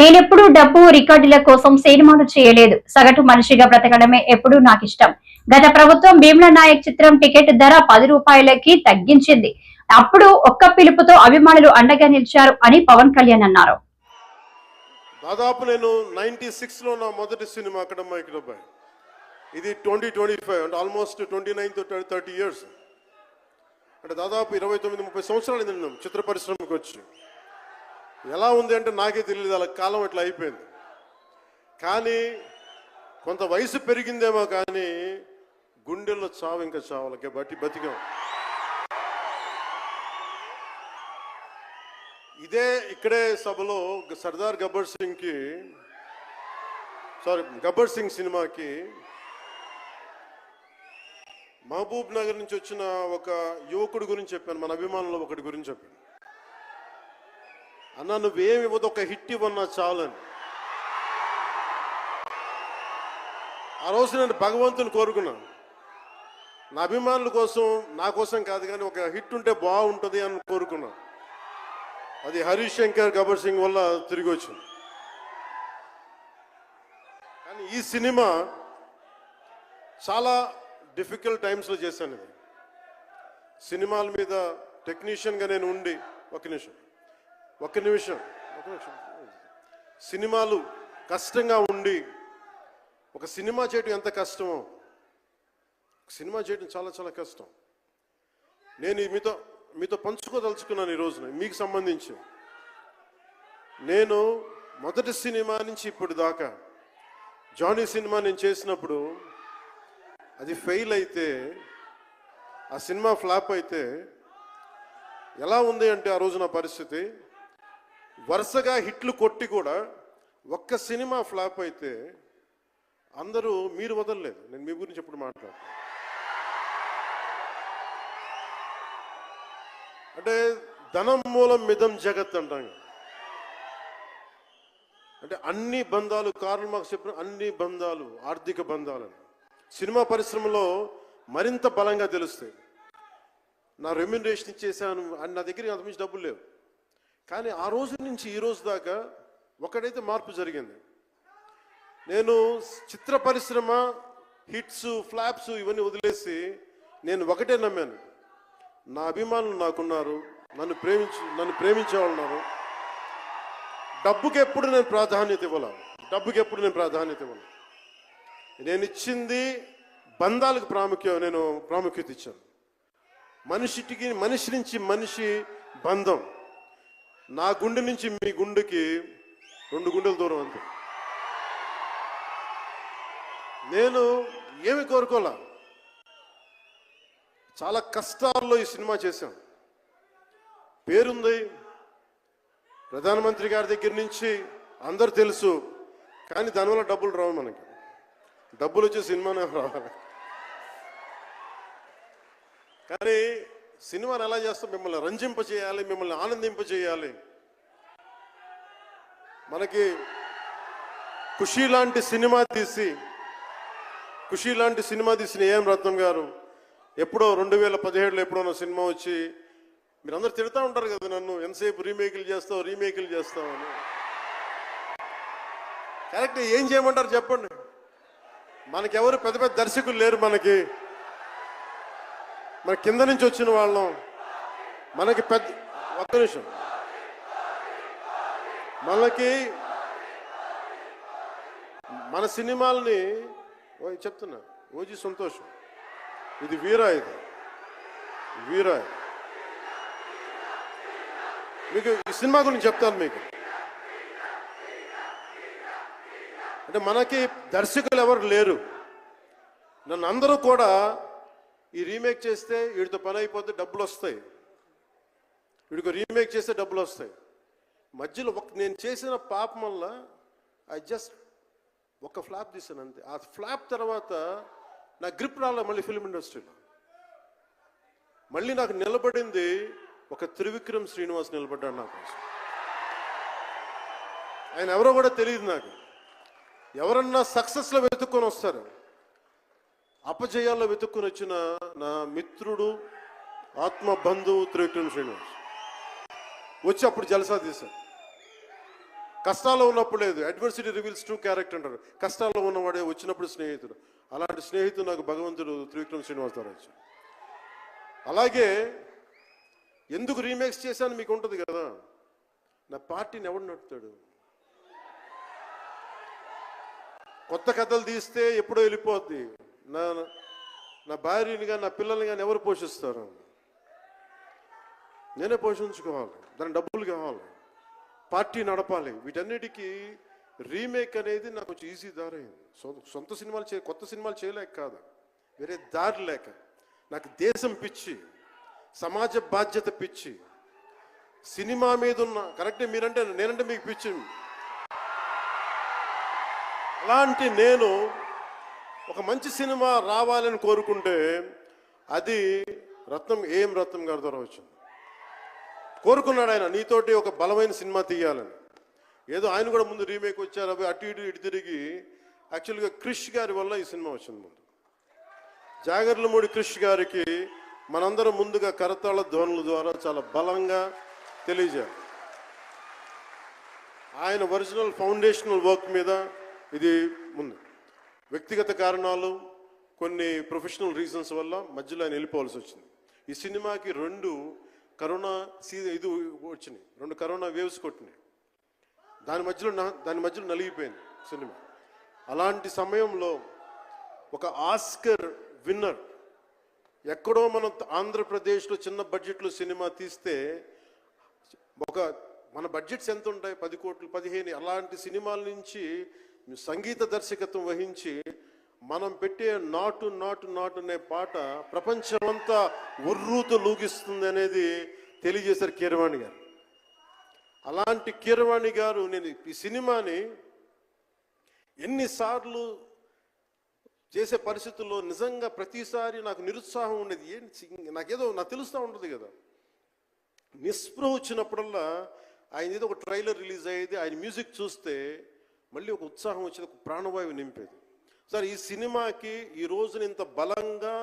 నేనెప్పుడు డబ్బు రికార్డుల కోసం సినిమాలు చేయలేదు. సగటు మనిషిగా బ్రతకడమే ఎప్పుడూ నాకు ఇష్టం గత ప్రభుత్వం భీమ్లా నాయక్ చిత్రం టికెట్ ధర పది రూపాయలకి తగ్గించింది. అప్పుడు ఒక్క పిలుపుతో అభిమానులు అండగా నిలిచారు అని పవన్ కళ్యాణ్ అన్నారు. దాదాపు నేను నైంటీ సిక్స్లో నా మొదటి సినిమా అక్కడ మైక్రోబాయ్ ఇది ట్వంటీ ట్వంటీ ఫైవ్ అంటే almost twenty nine thirty years. అంటే దాదాపు ఇరవై తొమ్మిది ముప్పై సంవత్సరాలు చిత్ర పరిశ్రమకు వచ్చి. ఎలా ఉంది అంటే నాకే తెలియదు అలా కాలం ఇట్లా అయిపోయింది. కానీ కొంత వయసు పెరిగిందేమో కానీ గుండెల్లో చావు ఇంకా చావులకే బట్టి బతికాం. ఇదే ఇక్కడే సభలో సర్దార్ గబ్బర్ సింగ్కి సారీ గబ్బర్ సింగ్ సినిమాకి మహబూబ్ నగర్ నుంచి వచ్చిన ఒక యువకుడి గురించి చెప్పాను మన అభిమానులు ఒకటి గురించి చెప్పాను. అన్న నువ్వేమి ఇవ్వదు ఒక హిట్ ఇవ్వన్నా చాలని. ఆ రోజు నేను భగవంతుని కోరుకున్నాను. నా అభిమానుల కోసం నా కోసం కాదు కానీ ఒక హిట్ ఉంటే బాగుంటుంది అని కోరుకున్నాను. అది హరీష్ శంకర్ గబర్ సింగ్ వల్ల తిరిగి వచ్చింది. కానీ ఈ సినిమా చాలా డిఫికల్ట్ టైమ్స్లో చేశాను ఇది సినిమాల మీద టెక్నీషియన్గా నేను ఉండి ఒక నిమిషం. ఒక నిమిషం ఒక నిమిషం. సినిమాలు కష్టంగా ఉండి ఒక సినిమా చేయడం ఎంత కష్టమో సినిమా చేయడం చాలా చాలా కష్టం. నేను ఈ మీతో మీతో పంచుకోదలుచుకున్నాను ఈ రోజున మీకు సంబంధించి. నేను మొదటి సినిమా నుంచి ఇప్పుడు దాకా జానీ సినిమా నేను చేసినప్పుడు అది ఫెయిల్ అయితే ఆ సినిమా ఫ్లాప్ అయితే ఎలా ఉంది అంటే ఆ రోజు నా పరిస్థితి వరుసగా హిట్లు కొట్టి కూడా ఒక్క సినిమా ఫ్లాప్ అయితే అందరూ మీరు వదలలేదు. నేను మీ గురించి ఎప్పుడు మాట్లాడు అంటే ధనం మూలం మిదం జగత్ అంటాం అంటే అన్ని బంధాలు కార్లు మాకు చెప్పిన అన్ని బంధాలు ఆర్థిక బంధాలు సినిమా పరిశ్రమలో మరింత బలంగా తెలుస్తాయి. నా రెమ్యునరేషన్ ఇచ్చేసాను అని నా దగ్గర అంతమించి డబ్బులు లేవు. కానీ ఆ రోజు నుంచి ఈ రోజు దాకా ఒకడైతే మార్పు జరిగింది. నేను చిత్ర పరిశ్రమ హిట్స్ ఫ్లాప్స్ ఇవన్నీ వదిలేసి నేను ఒకటే నమ్మాను. నా అభిమానులు నాకున్నారు నన్ను ప్రేమించి నన్ను ప్రేమించే వాళ్ళు ఉన్నారు. డబ్బుకి ఎప్పుడు నేను ప్రాధాన్యత ఇవ్వాల? డబ్బుకి ఎప్పుడు నేను ప్రాధాన్యత ఇవ్వను? నేను ఇచ్చింది బంధాలకు ప్రాముఖ్యం నేను ప్రాముఖ్యత ఇచ్చాను. మనిషికి మనిషి నుంచి మనిషి బంధం. నా గుండె నుంచి మీ గుండెకి రెండు గుండెల దూరం అంతే. నేను ఏమి కోరుకోలే? చాలా కష్టాల్లో ఈ సినిమా చేశాం. పేరుంది ప్రధానమంత్రి గారి దగ్గర నుంచి అందరు తెలుసు కానీ దానివల్ల డబ్బులు రావు మనకి. డబ్బులు వచ్చే సినిమానే రావాలి. కానీ సినిమాని ఎలా చేస్తాం? మిమ్మల్ని రంజింప చేయాలి మిమ్మల్ని ఆనందింప చేయాలి మనకి ఖుషి లాంటి సినిమా తీసి ఖుషి లాంటి సినిమా తీసిన ఏం రత్నం గారు ఎప్పుడో రెండు వేల పదిహేడులో ఎప్పుడో సినిమా వచ్చి మీరందరూ తిడతా ఉంటారు కదా నన్ను ఎంతసేపు రీమేకులు చేస్తావు రీమేకులు చేస్తావు అని. కరెక్ట్ ఏం చేయమంటారు చెప్పండి. మనకెవరు పెద్ద పెద్ద దర్శకులు లేరు మనకి. మన కింద నుంచి వచ్చిన వాళ్ళం. మనకి పెద్ద ఒక్క నిమిషం. మనకి మన సినిమాలని చెప్తున్నా. ఓజీ సంతోషం. ఇది వీరా ఇది వీరా మీకు ఈ సినిమా గురించి చెప్తాను మీకు. అంటే మనకి దర్శకులు ఎవరు లేరు. నన్ను అందరూ కూడా ఈ రీమేక్ చేస్తే వీడితో పని అయిపోతే డబ్బులు వస్తాయి. వీడికి రీమేక్ చేస్తే డబ్బులు వస్తాయి. మధ్యలో ఒక నేను చేసిన పాపం వల్ల ఐ జస్ట్ ఒక ఫ్లాప్ తీసాను అంతే. ఆ ఫ్లాప్ తర్వాత నా గ్రిప్ రాలే మళ్ళీ ఫిల్మ్ ఇండస్ట్రీలో మళ్ళీ నాకు నిలబడింది ఒక త్రివిక్రమ్ శ్రీనివాస్ నిలబడ్డాడు నా కోసం. ఆయన ఎవరో కూడా తెలియదు నాకు. ఎవరన్నా సక్సెస్లో వెతుక్కొని వస్తారు. అపజయాల్లో వెతుక్కుని వచ్చిన నా మిత్రుడు ఆత్మ బంధువు త్రివిక్రమ్ శ్రీనివాస్. వచ్చి అప్పుడు జలసా తీశాడు. కష్టాల్లో ఉన్నప్పుడు లేదు. అడ్వర్సిటీ రివీల్స్ ట్రూ క్యారెక్టర్ అంటారు. కష్టాల్లో ఉన్నవాడే వచ్చినప్పుడు స్నేహితుడు. అలాంటి స్నేహితుడు నాకు భగవంతుడు త్రివిక్రమ్ ద్వారా వచ్చాడు. అలాగే ఎందుకు రీమేక్స్ చేశాను మీకు ఉంటుంది కదా? నా పార్టీని ఎవడు నడుపుతాడు? కొత్త కథలు తీస్తే ఎప్పుడో వెళ్ళిపోద్ది. నా నా భార్యని కానీ నా పిల్లల్ని కానీ ఎవరు పోషిస్తారు? నేనే పోషించుకోవాలి. దాని డబ్బులు కావాలి. పార్టీ నడపాలి. వీటన్నిటికీ రీమేక్ అనేది నాకు కొంచెం ఈజీ దారైంది. సొంత సినిమాలు చే కొత్త సినిమాలు చేయలేక కాదు. వేరే దారి లేక. నాకు దేశం పిచ్చి సమాజ బాధ్యత పిచ్చి సినిమా మీద ఉన్న కరెక్టే మీరంటే నేనంటే మీకు పిచ్చి. అలాంటి నేను ఒక మంచి సినిమా రావాలని కోరుకుంటే అది రత్నం ఏం రత్నం గారి ద్వారా వచ్చింది. కోరుకున్నాడు ఆయన నీతోటి ఒక బలమైన సినిమా తీయాలని. ఏదో ఆయన కూడా ముందు రీమేక్ వచ్చారు అవి అటు ఇటు ఇటు తిరిగి యాక్చువల్గా క్రిష్ గారి వల్ల ఈ సినిమా వచ్చింది ముందు. జాగర్లమూడి క్రిష్ గారికి మనందరం ముందుగా కరతాళ ధ్వనుల ద్వారా చాలా బలంగా తెలియజేయాలి. ఆయన ఒరిజినల్ ఫౌండేషనల్ వర్క్ మీద ఇది ముందు. వ్యక్తిగత కారణాలు కొన్ని ప్రొఫెషనల్ రీజన్స్ వల్ల మధ్యలో ఆయన వెళ్ళిపోవాల్సి వచ్చింది. ఈ సినిమాకి రెండు కరోనా సీజన్ ఇది వచ్చినాయి. రెండు కరోనా వేవ్స్ కొట్టినాయి. దాని మధ్యలో నా దాని మధ్యలో నలిగిపోయింది సినిమా. అలాంటి సమయంలో ఒక ఆస్కర్ విన్నర్ ఎక్కడో మనం ఆంధ్రప్రదేశ్లో చిన్న బడ్జెట్లో సినిమా తీస్తే ఒక మన బడ్జెట్స్ ఎంత ఉంటాయి పది కోట్లు పదిహేను అలాంటి సినిమాల నుంచి సంగీత దర్శకత్వం వహించి మనం పెట్టే నాటు నాటు నాటు అనే పాట ప్రపంచమంతా ఉర్రూతో లూగిస్తుంది అనేది తెలియజేశారు కీరవాణి గారు. అలాంటి కీరవాణి గారు నేను ఈ సినిమాని ఎన్నిసార్లు చేసే పరిస్థితుల్లో నిజంగా ప్రతిసారి నాకు నిరుత్సాహం ఉండేది. ఏంటి నాకేదో నాకు తెలుస్తూ ఉంటుంది కదా. నిస్పృహ వచ్చినప్పుడల్లా ఆయన ఏదో ఒక ట్రైలర్ రిలీజ్ అయ్యేది ఆయన మ్యూజిక్ చూస్తే మళ్ళీ ఒక ఉత్సాహం వచ్చేది ఒక ప్రాణవాయువు నింపేది. సార్ ఈ సినిమాకి ఈ రోజున ఇంత బలంగా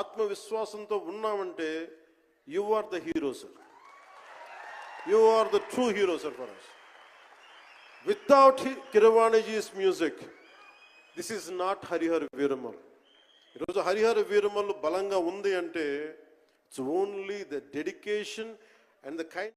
ఆత్మవిశ్వాసంతో ఉన్నామంటే you are the hero sir you are the true hero sir for us without కిరవాణిజీస్ music this is not Harihar Veeramal ఈరోజు హరిహర వీరమల్ బలంగా ఉంది అంటే it's only the dedication and the kind